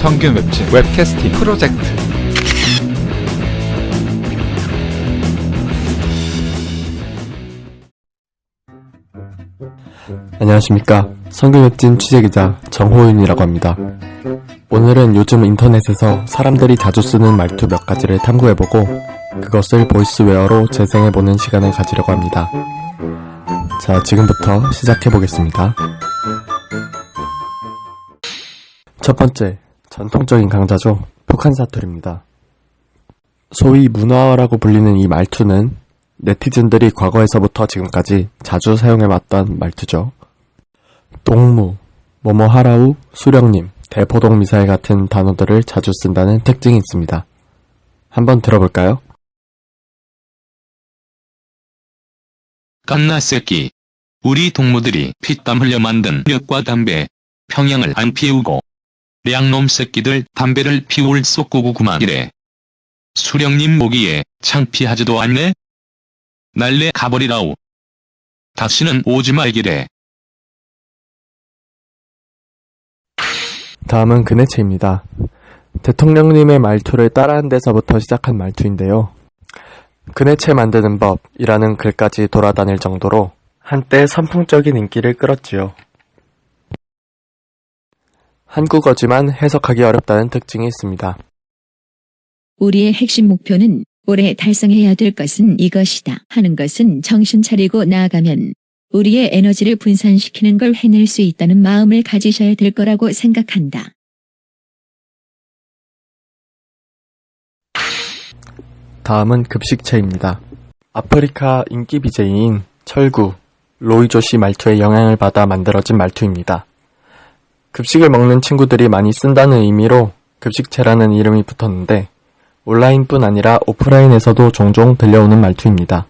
성균 웹진 웹캐스팅 프로젝트 안녕하십니까. 성균 웹진 취재기자 정호윤이라고 합니다. 오늘은 요즘 인터넷에서 사람들이 자주 쓰는 말투 몇 가지를 탐구해보고 그것을 보이스웨어로 재생해보는 시간을 가지려고 합니다. 자, 지금부터 시작해보겠습니다. 첫 번째, 전통적인 강자죠. 북한 사투리입니다. 소위 문화어라고 불리는 이 말투는 네티즌들이 과거에서부터 지금까지 자주 사용해왔던 말투죠. 똥무, 뭐뭐하라우, 수령님, 대포동 미사일 같은 단어들을 자주 쓴다는 특징이 있습니다. 한번 들어볼까요? 갓나 새끼. 우리 동무들이 피땀 흘려 만든 력과 담배, 평양을 안 피우고, 량놈 새끼들 담배를 피울 쏙고구구만 이래. 수령님 보기에 창피하지도 않네? 날래 가버리라우. 다시는 오지 말기래. 다음은 그네체입니다. 대통령님의 말투를 따라한 데서부터 시작한 말투인데요. 그네체 만드는 법이라는 글까지 돌아다닐 정도로 한때 선풍적인 인기를 끌었지요. 한국어지만 해석하기 어렵다는 특징이 있습니다. 우리의 핵심 목표는 올해 달성해야 될 것은 이것이다 하는 것은 정신 차리고 나아가면 우리의 에너지를 분산시키는 걸 해낼 수 있다는 마음을 가지셔야 될 거라고 생각한다. 다음은 급식체입니다. 아프리카 인기 BJ인 철구, 로이조 씨 말투의 영향을 받아 만들어진 말투입니다. 급식을 먹는 친구들이 많이 쓴다는 의미로 급식체라는 이름이 붙었는데 온라인뿐 아니라 오프라인에서도 종종 들려오는 말투입니다.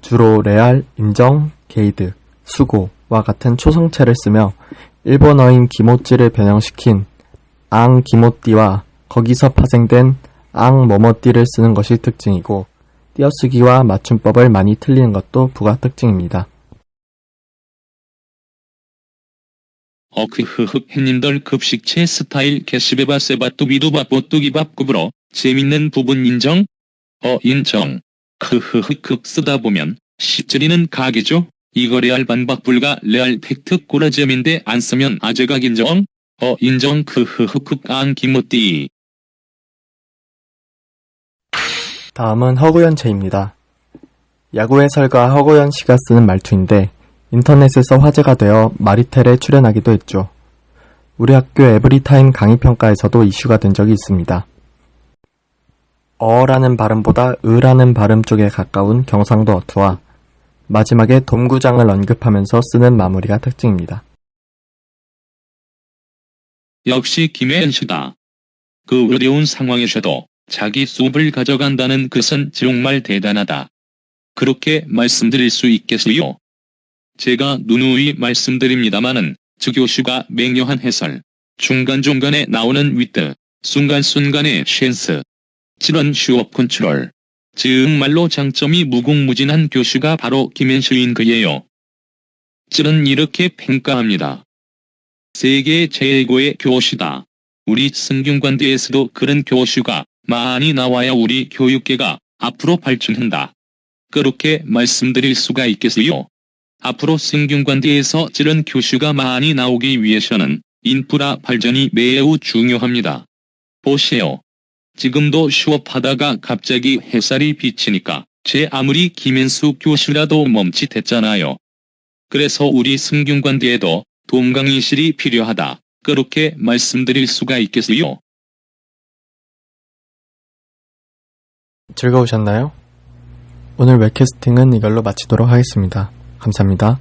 주로 레알, 인정, 게이드, 수고와 같은 초성체를 쓰며 일본어인 기모찌를 변형시킨 앙 기모띠와 거기서 파생된 앙 뭐뭐띠를 쓰는 것이 특징이고 띄어쓰기와 맞춤법을 많이 틀리는 것도 부가 특징입니다. 어크흐흑 햇님들 급식체 스타일 게시베바 세바뚜비두바 뽀뚜기밥 급으로 재밌는 부분 인정? 어 인정. 크흐흑흑 쓰다 보면 십절이는 각이죠? 이거 레알 반박 불가 레알 팩트 꼬라지점인데 안 쓰면 아재각 인정? 어 인정 크흐흑흑 안 기모띠. 다음은 허구연체입니다. 야구 해설가 허구연 씨가 쓰는 말투인데 인터넷에서 화제가 되어 마리텔에 출연하기도 했죠. 우리 학교 에브리타임 강의 평가에서도 이슈가 된 적이 있습니다. 어라는 발음보다 으라는 발음 쪽에 가까운 경상도 어투와 마지막에 돔구장을 언급하면서 쓰는 마무리가 특징입니다. 역시 김혜연 씨다. 그 어려운 상황에서도 자기 수업을 가져간다는 것은 정말 대단하다. 그렇게 말씀드릴 수 있겠어요? 제가 누누이 말씀드립니다마는 주 교수가 맹렬한 해설, 중간중간에 나오는 위트, 순간순간의 쉔스, 이런 슈업 컨트롤, 정말로 장점이 무궁무진한 교수가 바로 김현수인 그예요. 찌는 이렇게 평가합니다. 세계 최고의 교수다. 우리 성균관대에서도 그런 교수가 많이 나와야 우리 교육계가 앞으로 발전한다. 그렇게 말씀드릴 수가 있겠어요. 앞으로 성균관대에서 저런 교수가 많이 나오기 위해서는 인프라 발전이 매우 중요합니다. 보세요. 지금도 수업하다가 갑자기 햇살이 비치니까 제 아무리 김현수 교수라도 멈칫했잖아요. 그래서 우리 성균관대에도 동강의실이 필요하다. 그렇게 말씀드릴 수가 있겠어요. 즐거우셨나요? 오늘 웹캐스팅은 이걸로 마치도록 하겠습니다. 감사합니다.